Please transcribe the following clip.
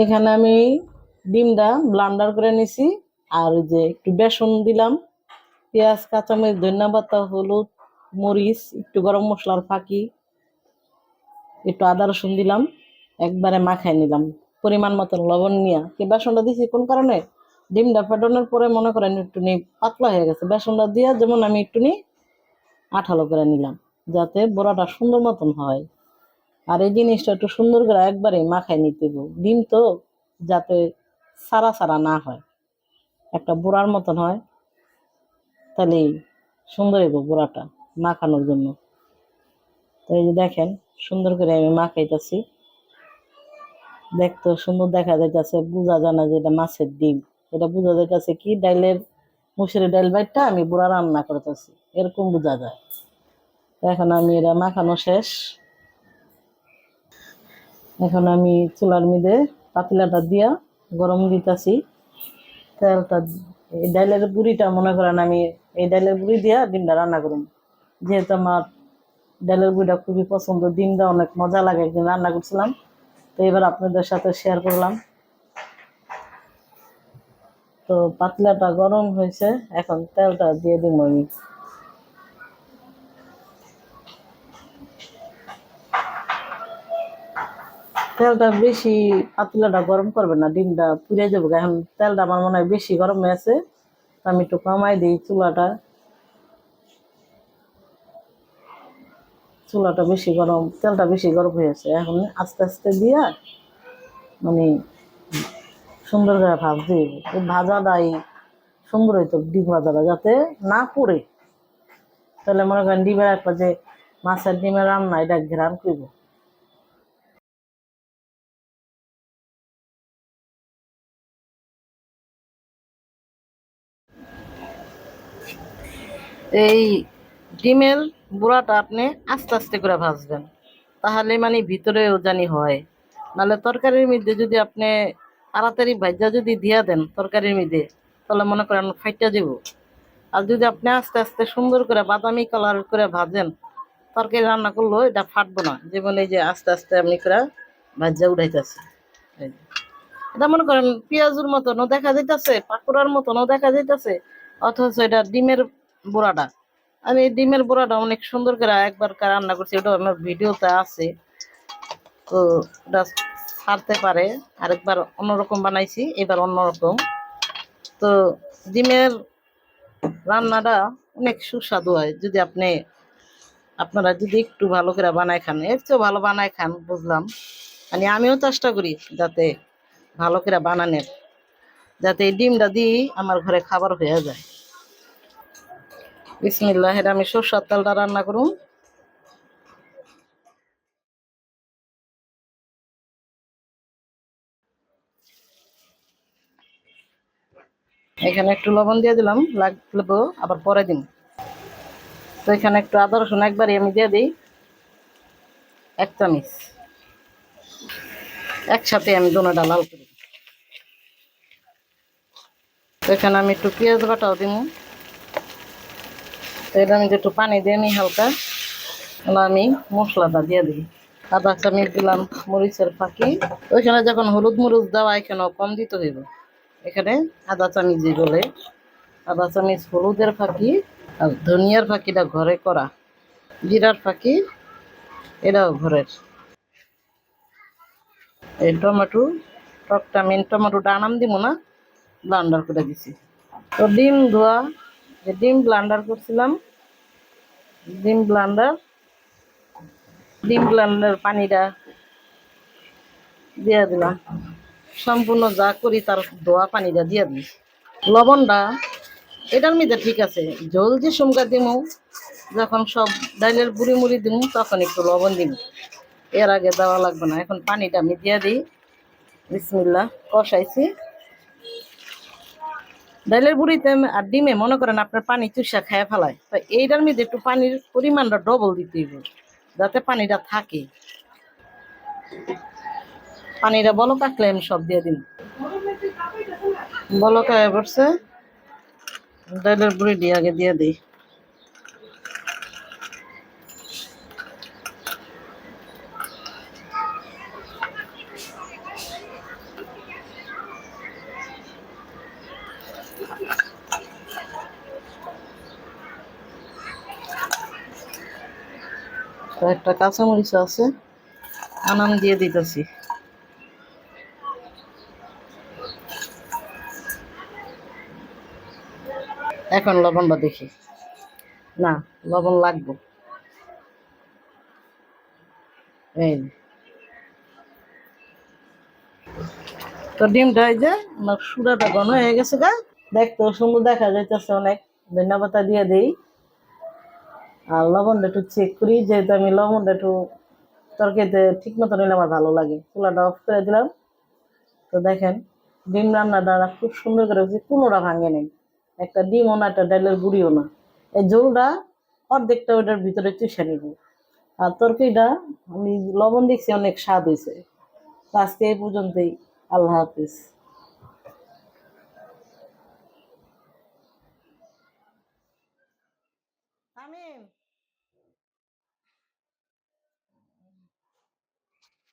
এখানে আমি ডিমটা ব্লান্ডার করে নিছি, আর ওই যে একটু বেসন দিলাম, পেঁয়াজ, কাঁচামরিচ, ধনিয়া পাতা, হলুদ, মরিচ, একটু গরম মশলার ফাঁকি, একটু আদা রসুন দিলাম, একবারে মাখাই নিলাম। পরিমাণ মতন লবণ নিয়ে। কি বেসনটা দিছি? কোন কারণে? ডিমটা ফেটানোর পরে মনে করেন একটু নি পাতলা হয়ে গেছে। বেসনটা দিয়ে যেমন আমি একটু নি আঠালো করে নিলাম, যাতে বড়াটা সুন্দর মতন হয়। আর এই জিনিসটা একটু সুন্দর করে একবারে মাখাই নিতে ডিম তো যাতে সারা সারা না হয়, একটা বুড়ার মতন হয়, তাহলে সুন্দর হইব বুড়াটা মাখানোর জন্য। তো এই যে দেখেন, সুন্দর করে আমি মাখাইতেছি। দেখতে সুন্দর দেখা যাইতেছে, বোঝা যায় না যে এটা মাছের ডিম। এটা বোঝা যাইতেছে কি ডাইলের মুসুরি ডাইল বাইটটা আমি বুড়া রান্না করতেছি, এরকম বোঝা যায়। এখন আমি এটা মাখানো শেষ। এখন আমি চুলার মধ্যে পাতিলাটা দিয়া গরম দিতেছি। তেলটা, এই ডাইলের বুড়িটা মনে করেন আমি, এই ডাইলের বুড়ি দিয়া ডিমটা রান্না করুন। যেহেতু আমার ডালের বুড়িটা খুবই পছন্দ, ডিমটা অনেক মজা লাগে একদিন রান্না করছিলাম। তো এবার আপনাদের সাথে শেয়ার করলাম। তো পাতলাটা গরম হয়েছে, এখন তেলটা দিয়ে দিব আমি। তেলটা বেশি পাতলাটা গরম করবে না, ডিমটা পুড়ে যাবে। এখন তেলটা আমার মনে হয় বেশি গরম তো আমি একটু কমাই দিই চুলাটা। চুলাটা বেশি গরম, তেলটা বেশি গরম হয়েছে এখন আস্তে আস্তে দিয়া মানে সুন্দর করে ভাজ দিয়ে ভাজাটাই সুন্দর হইতো ডিম ভাজাটা, যাতে না পুড়ে। তাহলে মনে করেন ডিমের একটা যে মাছের ডিমের রান্না, এটা ঘেরান করব। এই ডিমের বুড়াটা আপনি আস্তে আস্তে করে ভাজবেন। তাহলে মানে ভিতরেও জানি হয়। নাহলে তরকারির মধ্যে যদি আপনি তাড়াতাড়ি ভাজা যদি দিয়া দেন তরকারির মধ্যে, তাহলে মনে করেন ফাইটা যাব। আর যদি আপনি আস্তে আস্তে সুন্দর করে বাদামি কালার করে ভাজেন, তরকারি রান্না করলেও এটা ফাটবো না। যেমন এই যে আস্তে আস্তে আপনি করে ভাজা উঠাইতেছে। এটা মনে করেন পেঁয়াজুর মতনও দেখা যাইতেছে, পাকুড়ার মতনও দেখা যাইতেছে, অথচ এটা ডিমের বুড়াটা। আমি এই ডিমের বড়াটা অনেক সুন্দর করে একবার রান্না করছি ওটা আমার ভিডিওতে আছে। তো ওটা ছাড়তে পারে, আরেকবার অন্যরকম বানাইছি, এবার অন্যরকম। তো ডিমের রান্নাটা অনেক সুস্বাদু হয়, যদি আপনি, আপনারা যদি একটু ভালো করে বানায় খান, এর চেয়েও ভালো বানায় খান, বুঝলাম। মানে আমিও চেষ্টা করি যাতে ভালো করে বানানোর, যাতে এই ডিমটা দিয়েই আমার ঘরে খাবার হয়ে যায়। বিসমিল্লাহ আমি সরষার তেলটা রান্না করুন এখানে একটু লবণ দিয়ে দিলাম লাগলেবো আবার পরে দিন তো এখানে একটু আদা রসুন একবারই আমি দিয়ে দিই, এক চামিচ। একসাথে আমি দোনোটা লাল করি তো এখানে আমি একটু পেঁয়াজ বাটাও দিব তো এটা আমি একটু পানি দিয়ে নিই হালকা আমি মশলাটা দিয়ে দিই। আদা, চামিচ দিলাম, মরিচের ফাঁকি। ওইখানে যখন হলুদ মরিচ দেওয়া, এখানেও কম দিতে হইব। এখানে আদা, চামিচ যে বলে আদা, চামিচ হলুদের ফাঁকি আর ধনিয়ার ফাঁকিটা ঘরে করা। জিরার ফাঁকি, এটাও ঘরের। এই টমেটো, টকটা মেন টমেটোটা আনাম দিব না ব্লান্ডার করে দিছি। তো ডিম ধোয়া যে ডিম ব্লান্ডার করছিলাম। ডিম ব্লান্ডার। ডিম ব্লান্ডার পানিটা দিয়ে দিলাম। সম্পূর্ণ যা করি তার ধোয়া পানিটা দিয়ে দিই। লবণটা এটার মধ্যে ঠিক আছে। জল যে সুমকা দিমু, যখন সব ডাইলের বুড়ি মুড়ি দিমু, তখন একটু লবণ দিম। এর আগে দেওয়া লাগবে না। এখন পানিটা আমি দিয়ে দিই। বিসমিল্লা কষাইছি। ডাইলের বুড়িতে আর ডিমে মনে করেন আপনার পানি চুষা খায় ফেলায়। তো এইটার মধ্যে একটু পানির পরিমাণটা ডবল দিতে হবে যাতে পানিটা থাকে। পানিটা বলো কাকলে আমি সব দিয়ে দিন বলো কায় পড়ছে। ডাইলের বুড়ি দিয়ে আগে দিয়ে দিই। একটা কাঁচামরিচ আছে, আনাম দিয়ে দিতেছি। এখন লবণটা দেখি। না, লবণ লাগবে। এই তো ডিমটা এই যে, আমার সুরাটা ঘন হয়ে গেছে গা। দেখতেও সুন্দর দেখা যাইতেছে অনেক। ধন্যবাদ দিয়ে দিই। আর লবণটা একটু চেক করি, যেহেতু আমি লবণটা একটু তরকারিতে ঠিক মতো নিলে আমার ভালো লাগে। চুলাটা অফ করে দিলাম। তো দেখেন, ডিম রান্নাটা খুব সুন্দর করে হয়েছে, কোনোটা ভাঙে নেই। একটা ডিমও না, একটা ডালের গুঁড়িও না। এই ঝোলটা অর্ধেকটা ওটার ভিতরে চুষে নিব। আর তরকারিটা, আমি লবণ দেখছি অনেক স্বাদ হয়েছে। তো আজকে এই পর্যন্তই। আল্লাহ হাফিজ।